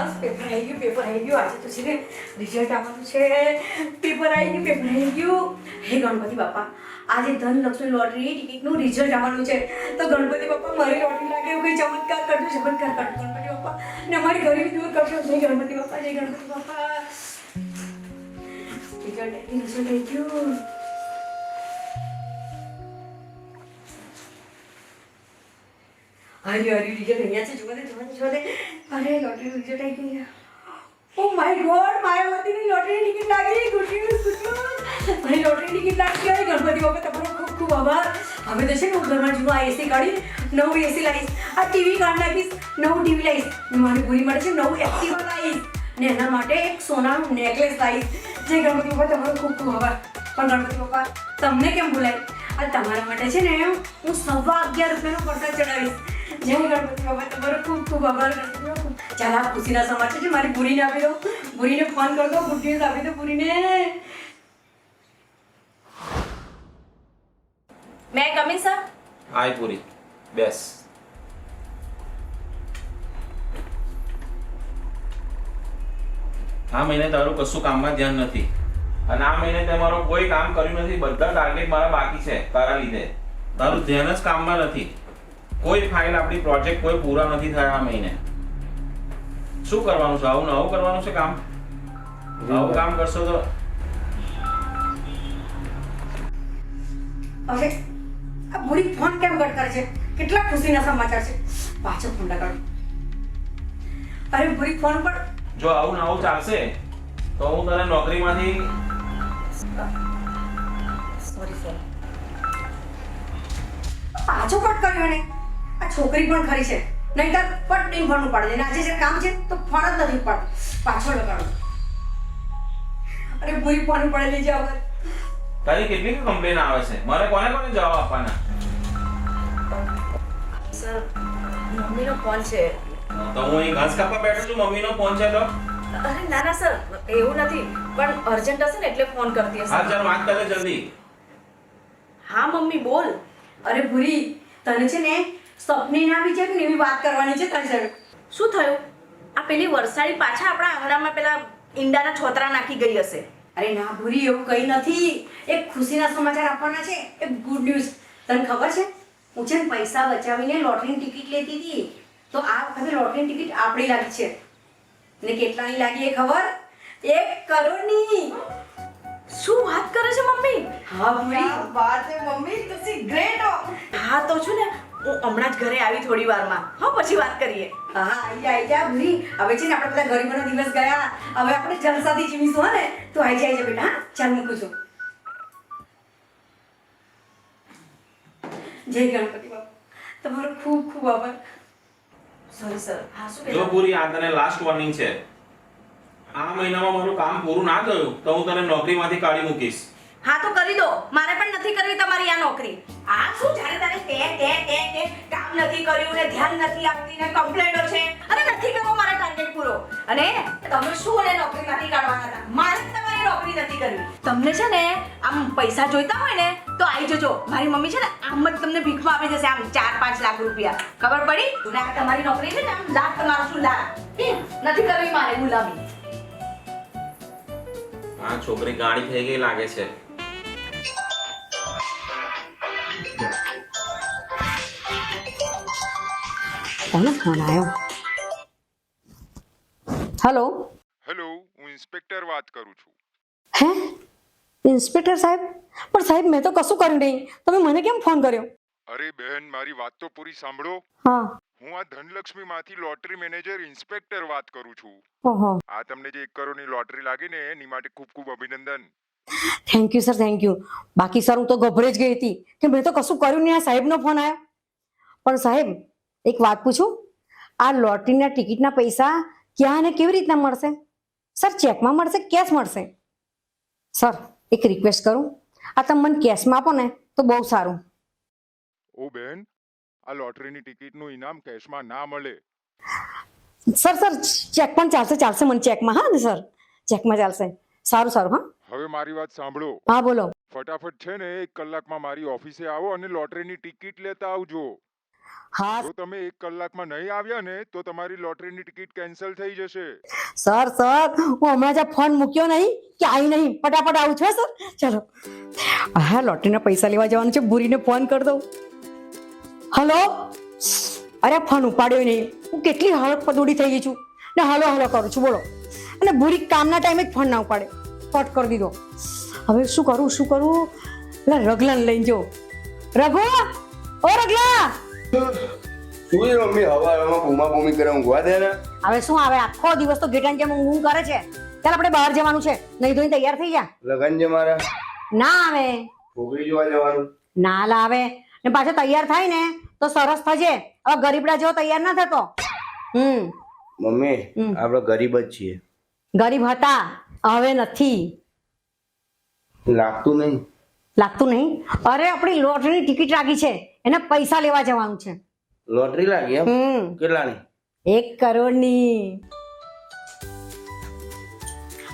શાબાશ પેપર આવી ગયું પેપર આવી ગયું આજે તો છે ને રિઝલ્ટ આવવાનું છે। પેપર આવી ગયું પેપર આવી ગયું હે ગણપતિ બાપા, આજે ધનલક્ષ્મી લોટરી, ટિકિટનું રિઝલ્ટ આવવાનું છે। તો ગણપતિ બાપા, મારી લોટરી લાગે એવું કંઈ ચમત્કાર કરજો ચમત્કાર કરજો ગણપતિ બાપા। ને અમારી ગરીબી દૂર કરજો। જય ગણપતિ બાપા, જય ગણપતિ બાપા। રિઝલ્ટ રિઝલ્ટ આવી ગયું। હરી હરી રિઝલ્ટ અહીંયા છે જોવા દે જોવા દે જોવા દે અરે, લોટરી રિઝલ્ટ આવી ગઈ ઓ માય ગોડ માયાવતીની લોટરી ટિકિટ લાગી news good news lottery ticket લાગી ગઈ, ગણપતિ બાપા તમારો ખૂબ ખૂબ આભાર. હવે તો છે ને હું ઘરમાં જૂનું આ એસી કાઢી, નવું એસી લાવીશ. આ ટીવી કાઢ નાખીશ, નવું ટીવી લાવીશ. મારી પૂરી માટે છે નવું એક્ટિવા લાવીશ. ને એના માટે એક સોનાનું નેકલેસ લાવીશ. જે ગણપતિ બાપા તમારો ખૂબ ખૂબ આભાર. પણ ગણપતિ બાપા, તમને કેમ ભૂલાય? આ તમારા માટે છે ને હું સવા અગિયાર રૂપિયાનો પડતા ચડાવીશ. જય ગણપતિ બાપા તમારો ખૂબ ખૂબ આભાર, ગણપતિ. ચાલ ખુશીના સમાચાર છે, મારી પૂરીને આપી દો પૂરીને ફોન કરી દો ગુડ આપી દો પૂરીને મેં કમિંગ સર આય પૂરી બેસ આ મહિને તારું કશું કામમાં ધ્યાન નથી. અને આ મહિને તે મારો કોઈ કામ કર્યું નથી, બધા ટાર્ગેટ મારા બાકી છે, તારા લીધે. તારું ધ્યાન જ કામમાં નથી. કોઈ ફાઇલ આપણી પ્રોજેક્ટ કોઈ પૂરા નથી થયા આ મહિને. શું કરવાનું છે? આવું નવું કરવાનું છે કામ? આવું કામ કરશો તો. હવે આ ભૂરી ફોન કેમ કટ કરે છે? કેટલા ખુશીના સમાચાર છે? પાછો ફોન લગાડો. અરે ભૂરી ફોન પર જો આવું ને આવું ચાલશે તો હું તને નોકરીમાંથી સોરી સર પાછો કટ કર્યો ને આ છોકરી પણ ખરી છે. નહીં તો પટ નહીં ફોન પડે અને આજે જે કામ છે તો જ નથી ઉપાડતો પાછળ લગાડો. અરે ભૂલી ફોન પડેલી લેજે હવે તારી કેટલી કમ્પ્લેન આવે છે? મારે કોને કોને જવાબ આપવાના? સર મમ્મીનો ફોન છે. તો હું અહીં ઘાસ કાપવા બેઠો છું મમ્મીનો ફોન છે તો? અરે ના ના સર એવું નથી. પણ અર્જન્ટ હશે ને એટલે ફોન કરતી હા હશે ચાલ વાત કરે જલ્દી. હા મમ્મી બોલ. અરે ભૂરી તને છે ને સપની બી વિચાર ને એવી વાત કરવાની છે તારી સાથે. શું થયું? આ પેલી વરસાડી પાછા આપણા આંગણામાં પેલા ઈંડાના છોતરા નાખી ગઈ હશે. અરે ના ભૂરી એવું કંઈ નથી. એક ખુશીના સમાચાર આપવાના છે એક ગુડ ન્યૂઝ તને ખબર છે? હું છે ને પૈસા બચાવીને લોટરીની ટિકિટ લેતી હતી. તો આ વખતે લોટરીની ટિકિટ આપણી લાગી છે. ને કેટલાની લાગી એ ખબર? એક કરોડની. શું વાત કરે છે મમ્મી? હા ભૂરી વાત છે મમ્મી? તું ગ્રેટ હો. હા તો છું ને હું હમણાં જ ઘરે આવી થોડી વારમાં. હા પછી વાત કરીએ. હા આઈ જા આઈ જા ભૂલી. હવે છે ને આપણે બધા ગરીબોનો દિવસ ગયા. હવે આપણે જલસાથી જીવીશું હા ને? તું આઈ જાય બેટા હા? ચાલ મૂકું છું. જય ગણપતિ બાપા. તમારો ખૂબ ખૂબ આભાર. સોરી સર હા શું જો પૂરી આ તને લાસ્ટ વોર્નિંગ છે. આ મહિનામાં મારું કામ પૂરું ના થયું તો હું તને નોકરીમાંથી કાઢી મૂકીશ. હા તો કરી દો. મારે પણ નથી કરવી તમારી આ નોકરી. આ શું જ્યારે નથી કર્યું ને ધ્યાન નથી આપતી ને કમ્પ્લેન્ટો છે. અને નથી કરવો મારા ટાર્ગેટ પૂરો. અને તમે શું અને નોકરીમાંથી કાઢવાના હતા? મારે તમારી નોકરી નથી કરવી. તમને છે ને આમ પૈસા જોઈતા હોય ને, તો આવી જજો. મારી મમ્મી છે ને આમ જ તમને ભીખમાં આપી જશે આમ ચાર, પાંચ લાખ રૂપિયા. ખબર પડી? ના તમારી નોકરી છે ને, આમ લાખ તમારો શું લાખ? નથી કરવી મારે ગુલામી. આ છોકરી ગાડી થઈ ગઈ લાગે છે. કોનો ફોન આવ્યો હેલો હેલો હું ઇન્સ્પેક્ટર વાત કરું છું. હે? ઇન્સ્પેક્ટર સાહેબ? પણ સાહેબ મેં તો કશું કર્યું નહીં. તમે મને કેમ ફોન કર્યો? અરે બહેન મારી વાત તો પૂરી સાંભળો. હા. હું આ ધનલક્ષ્મી માંથી લોટરી મેનેજર ઇન્સ્પેક્ટર વાત કરું છું. ઓહો. આ તમને જે એક કરોડની લોટરી લાગી ને એની માટે ખૂબ ખૂબ અભિનંદન. Thank you sir thank you બાકી સર હું તો ગભરે જ ગઈ હતી કે મેં તો કશું કર્યું નહીં. આ સાહેબનો ફોન આવ્યો. પણ સાહેબ એક વાત પૂછું? આ લોટરીના ટિકિટના પૈસા ક્યાં અને કેવી રીતના મળશે? સર ચેકમાં મળશે કેશ મળશે? સર એક રિક્વેસ્ટ કરું. આ તમે મને કેશમાં આપો ને તો બહુ સારું. ઓ બેન આ લોટરીની ટિકિટનું ઇનામ કેશમાં ના મળે. સર સર ચેક પણ ચાલશે ચાલશે મને ચેકમાં હા ને સર? ચેકમાં ચાલશે. સારું સારું હા. હવે મારી વાત સાંભળો. હા બોલો. ફટાફટ છે ને એક કલાકમાં મારી ઓફિસે આવો અને લોટરીની ટિકિટ લેતા આવજો. હા જો તમે એક કલાકમાં નહીં આવ્યા ને તો તમારી લોટરીની ટિકિટ કેન્સલ થઈ જશે. સર સર હું હમણાં જ ફોન મૂક્યો નહીં કે આવી નહીં ફટાફટ આવું છું સર. ચલો. હા લોટરીના પૈસા લેવા જવાનું છે ભૂરીને ફોન કરી દઉં. હલો? અરે ફોન ઉપાડ્યો નહીં. હું કેટલી હળક પદોડી થઈ ગઈ છું. ને હલો હલો કરું છું બોલો. અને ભૂરી કામના ટાઈમે જ ફોન ના ઉપાડે. કટ કરી દીધો. હવે શું કરું શું કરું? એટલે રગલાને લઈને જો રઘુ? ઓ રગલા છે મમ્મી? હવારમાં બૂમા બૂમી કરે ઊંઘવા દે ને? હવે શું આવે? આખો દિવસ તો ગેટાન જેમ ઊંઘ કરે છે. ચાલ આપણે બહાર જવાનું છે. નહીં ધોઈને તૈયાર થઈ જા. લગન છે મારા? ના આવે. છોકરી જોવા જવાનું. ના લાવે ને પાછો તૈયાર થાય ને તો સરસ થજે. હવે ગરીબડા જેવો તૈયાર ના થતો. હમ. મમ્મી આપણે ગરીબ જ છીએ. ગરીબ હતા. હવે નથી. લાગતું નહીં. લાગતું નહીં? અરે આપણી લોટરી ટિકિટ લાગી છે. એના પૈસા લેવા જવાનું છે. લોટરી લાગી એમ? હમ. કેટલાની? એક કરોડની.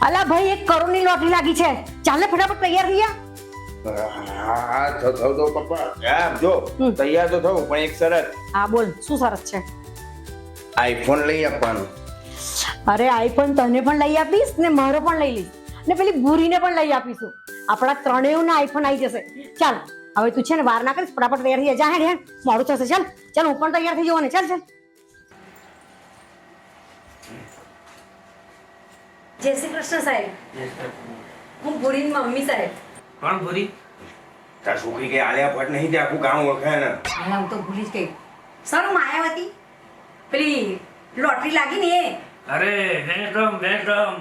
અલા ભાઈ એક કરોડની લોટરી લાગી છે. ચાલે ફટાફટ તૈયાર થઈ હા થો થો તો પપ્પા. હા જો તૈયાર તો થવું પણ એક શરત. હા બોલ શું સરસ છે? આઈફોન લઈ આપવાનો. અરે આઈફોન તને પણ લઈ આપીશ ને મારો પણ લઈ લઈશ. ને પેલી ભૂરીને પણ લઈ આપીશું. આપણા ત્રણેયના આઈફોન આવી જશે. ચાલ. હવે તું છે ને વાર ના કરીશ ફટાફટ તૈયાર થઈ જા. હેડ હેડ. મોડું થશે ચાલ. ચાલ હું પણ તૈયાર થઈ જવાનું. ચાલ ચાલ. જય શ્રી કૃષ્ણ સાહેબ. હું ભૂરીની મમ્મી સાહેબ. કોણ ભૂરી? તાર છોકરી કે આલિયા ભટ્ટ નહીં તે આખું ગામ ઓળખાય ને. હાલા હું તો ભૂલી જ ગઈ. સર હું માયાવતી? પેલી લોટરી લાગી ને એ? અરે વેલકમ વેલકમ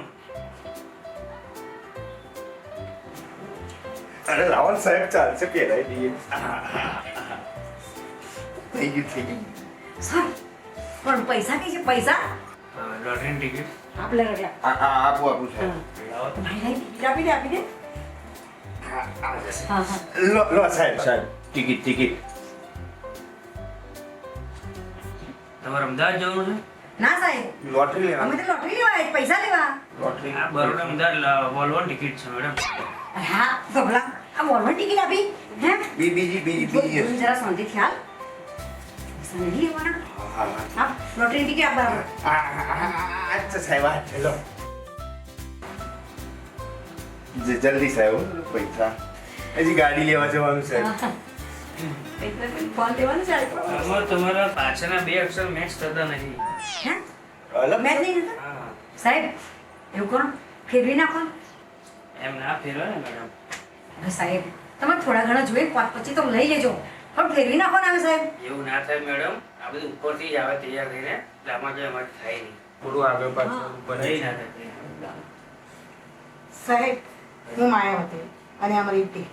અરે રાવણ સાહેબ ચાલશે પહેરાઈ દઈએ થઈ ગયું થઈ ગયું. સર પણ પૈસા કઈ છે પૈસા? લોટરીની ટિકિટ આપણે રગલા આ આ આપું આપું સાહેબ. લાવો. ભાઈ લાઈ આપી દે આપી દે. હા હા લો લો સાહેબ. સાહેબ ટિકિટ ટિકિટ તમારે અમદાવાદ જવાનું છે? ના સાહેબ. લોટરી અમે લેવાની તો લોટરી લેવા પૈસા લેવા. લોટરી આ બરોડા અમદાવાદ વોલ્વોની ટિકિટ છે મેડમ હા ગભલા આ વોલમાં ટિકિટ આપી. હે બી બીજી બીજી બીજી જરા શાંતિથી હાલ. પૈસા નહીં લેવાના હા હા લોટરીની ટિકિટ આપ બરાબર આ આ આ અચ્છા સાહેબ આ હેલો જલ્દી સાહેબ પૈસા. હજી ગાડી લેવા જવાનું સાહેબ. ફોન ચાલે આમાં તમારા પાછળના બે અક્ષર મેચ થતા નથી હે? મેચ નહીં થતા? હા. સાહેબ એવું કરો ફેરવી નાખો. એમ ના ફેરવે ને મેડમ. સાહેબ તમે થોડા ઘણા જોઈએ પાંચ પછી તો લઈ લેજો. પણ ફેરવી નાખો ને સાહેબ. એવું ના થાય મેડમ. આ બધું ઉપરથી જ આવે તૈયાર થઈને. એટલે આમાં અમારે થાય નહીં. થોડું આગળ પાછું બનાવી ના થાય સાહેબ હું માયાવતી અને અમારી ટી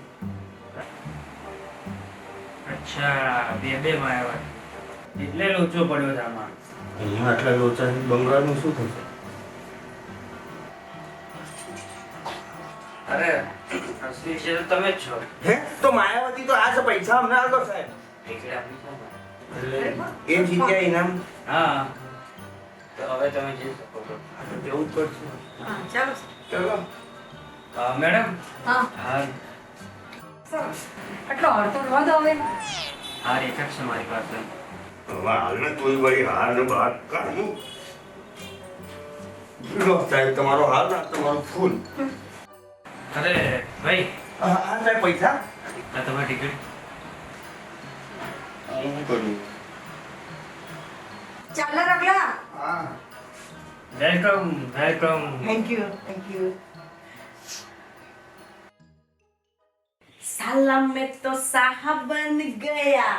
અચ્છા બે બે માયા આવ્યા એટલે લોચો પડ્યો છે આમાં. અહીંયા આટલા લોચા બંગાળનું શું થશે? અરે અસલી છે તો તમે જ છો. હે? તો માયાવતી તો આ પૈસા અમને આલો સાહેબ. ટિકિટ આપી છે ને. એ જીત્યા ઇનામ. હા. તો હવે તમે જઈ શકો છો. જવું જ પડશે. ચાલો ચલો. મેડમ? હા. હા. સરસ આટલો અડધો દો હવે હા એક છે મારી પાસે. હવે હાલને તોય વળી હાર ને બહાર કાઢું લો સાહેબ તમારો હાર ના તમારું ફૂલ અરે ભાઈ. આ સાહેબ પૈસા? આ તમારી ટિકિટ હું કરું? ચાલો રગલા. હા. Welcome welcome thank you thank you સાલમ મેં તો સાહબ બન ગયા.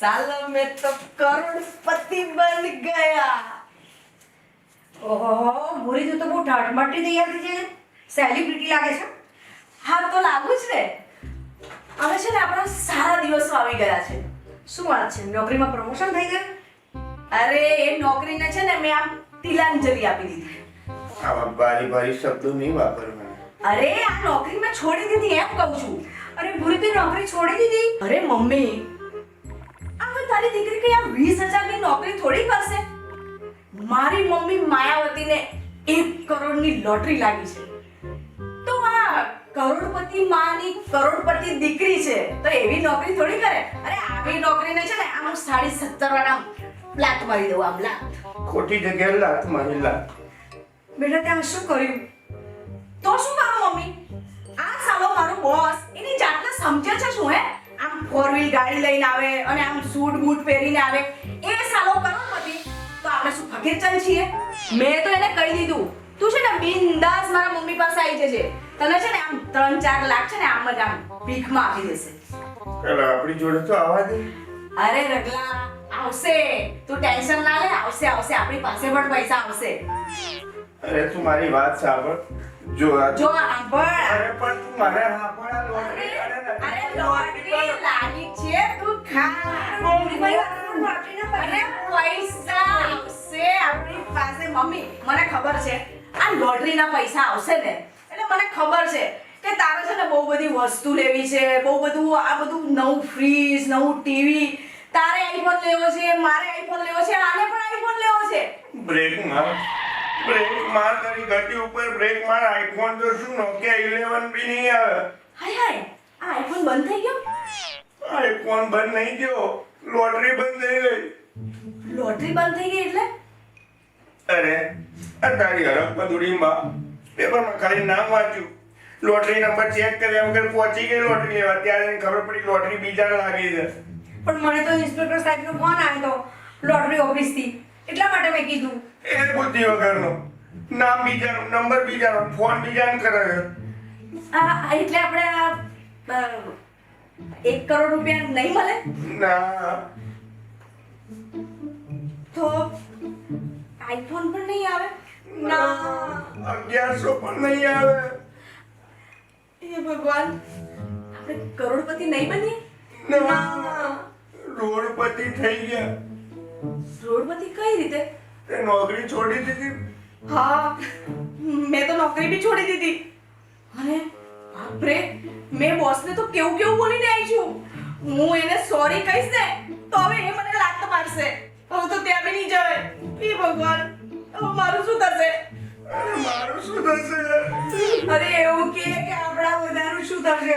સાલમ મેં તો કરોડપતિ બન ગયા. ઓહો ભૂરી તો બહુ ઠાઠ તૈયાર થઈ છે. સેલિબ્રિટી લાગે છે? હા તો લાગુ જ ને. હવે છે ને આપણા સારા દિવસો આવી ગયા છે. શું વાત છે? નોકરીમાં પ્રમોશન થઈ ગયું? અરે એ નોકરીને છે ને મેં આમ તિલાંજલિ આપી દીધી. આવા ભારી ભારી શબ્દો નહીં વાપરવાના અરે આ નોકરી મેં છોડી દીધી એમ કહું છું. અરે ભૂરી તું નોકરી છોડી દીધી? અરે મમ્મી. આ તારી દીકરી કઈ આ વીસ હજારની નોકરી થોડી કરશે? મારી મમ્મી માયાવતીને એક કરોડની લોટરી લાગી છે. કરોડપતિ માની કરોડપતિ દીકરી છે તો એવી નોકરી થોડી કરે? અરે આવી નોકરીને છે ને આમ સાડી સત્તર વાળા લાત મારી દઉં આમ લાત. ખોટી જગ્યાએ લાત મારી લાત. બેટા ત્યાં શું કર્યું? તો શું મારું મમ્મી? આ સાલો મારો બોસ એની જાતને સમજે છે શું હે? આમ ફોર વ્હીલ ગાડી લઈને આવે અને આમ સૂટ બૂટ પહેરીને આવે. એ સાલો કરોડપતિ. તો આપણે શું ફકીરચંદ છીએ? મેં તો એને કહી દીધું. તું છે ને બિંદાસ મારા મમ્મી પાસે આવી જજે. તને છે ને આમ ત્રણ ચાર લાખ છે ને આમ જ આમ ભીખમાં આપી દેશે. પેલા આપણી જોડે તો આવા દે. અરે રગલા આવશે. તું ટેન્શન ના લે આવશે આવશે. આપણી પાસે પણ પૈસા આવશે. અરે તું મારી વાત સાંભળ. જો જો સાંભળ. અરે પણ તું મારે સાંભળ લોટરી અરે અરે લોટરી લાગી છે તું ખા. અને પૈસા આવશે આપણી પાસે. મમ્મી મને ખબર છે. આ લોટરીના પૈસા આવશે ને? એટલે મને ખબર છે કે તારે છે ને બહુ બધી વસ્તુ લેવી છે બહુ બધું આ બધું નવું ફ્રીજ નવું ટીવી તારે આઈફોન લેવો છે મારે આઈફોન લેવો છે આને પણ આઈફોન લેવો છે? બ્રેક માર. બ્રેક માર તારી ગતિ ઉપર બ્રેક માર. આઈફોન તો શું નોકિયા ઇલેવન બી નહીં આવે. હાય હાય આ આઈફોન બંધ થઈ ગયો? આઈફોન બંધ નહીં થયો લોટરી બંધ થઈ ગઈ. લોટરી બંધ થઈ ગઈ એટલે? અરે આ તારી હરક પદુડીમાં પેપરમાં ખાલી નામ વાંચ્યું. લોટરી નંબર ચેક કર્યા વગર પહોંચી ગઈ લોટરી લેવા. ત્યારે ખબર પડી લોટરી બીજા લાગી છે. પણ મને તો ઇન્સ્પેક્ટર સાહેબનો ફોન આવ્યો હતો લોટરી ઓફિસથી. એટલા માટે મેં કીધું. એ બુદ્ધિ વગરનો. નામ બીજાનો નંબર બીજાનો ફોન બીજાને કરે છે. આ આ એટલે આપણે આ એક કરોડ રૂપિયા નહીં મળે? ના. તો આઈફોન પણ નહીં આવે? ના. અગિયારસો પણ નહીં આવે. હે ભગવાન આપણે કરોડપતિ નહીં બનીએ? ના. રોડપતિ થઈ ગયા. રોડપતિ કઈ રીતે? તે નોકરી છોડી દીધી. હા મેં તો નોકરી બી છોડી દીધી. અને બાપરે મેં બોસને તો કેવું કેવું બોલીને આવી છું. હું એને સોરી કહીશ ને તો હવે એ મને લાત મારશે. હવે તો ત્યાં બી નહીં જવાય. હે ભગવાન હવે મારું શું થશે? મારું શું થશે? અરે એવું કે કે આપણા બધાનું શું થશે?